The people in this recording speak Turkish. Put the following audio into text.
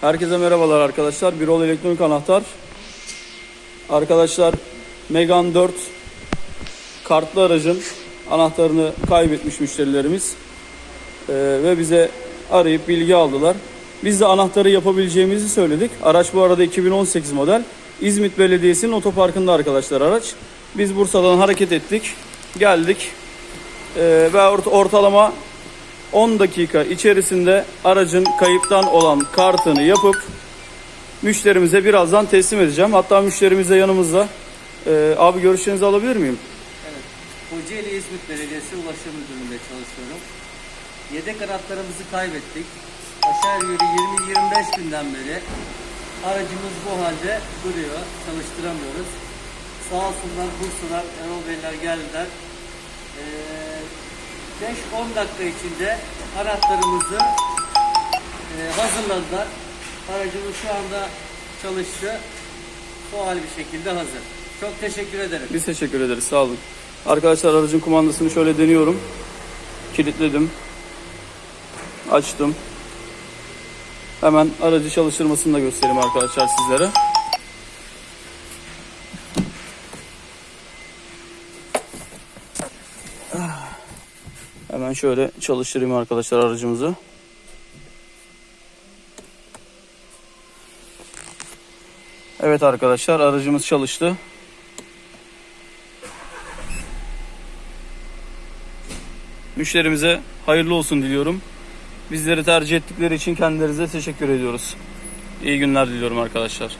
Herkese merhabalar arkadaşlar. Birol Elektronik Anahtar. Arkadaşlar Megan 4 kartlı aracın anahtarını kaybetmiş müşterilerimiz. Ee, ve bize arayıp bilgi aldılar. Biz de anahtarı yapabileceğimizi söyledik. Araç bu arada 2018 model. İzmit Belediyesi'nin otoparkında arkadaşlar araç. Biz Bursa'dan hareket ettik. Geldik. Ee, ve ort- ortalama 10 dakika içerisinde aracın kayıptan olan kartını yapıp müşterimize birazdan teslim edeceğim. Hatta müşterimiz de yanımızda. Ee, abi görüşlerinizi alabilir miyim? Evet. Kocaeli İzmit Belediyesi Ulaşım Müdürlüğü'nde çalışıyorum. Yedek anahtarımızı kaybettik. Aşağı yukarı 20-25 günden beri aracımız bu halde duruyor. Çalıştıramıyoruz. Sağ olsunlar Bursa'dan Erol Beyler geldiler. Ee, 5-10 dakika içinde anahtarımızı e, hazırladılar. Aracımız şu anda çalıştı. Faal bir şekilde hazır. Çok teşekkür ederim. Biz teşekkür ederiz. Sağ olun. Arkadaşlar aracın kumandasını şöyle deniyorum. Kilitledim. Açtım. Hemen aracı çalıştırmasını da göstereyim arkadaşlar sizlere. Hemen şöyle çalıştırayım arkadaşlar aracımızı. Evet arkadaşlar aracımız çalıştı. Müşterimize hayırlı olsun diliyorum. Bizleri tercih ettikleri için kendilerine teşekkür ediyoruz. İyi günler diliyorum arkadaşlar.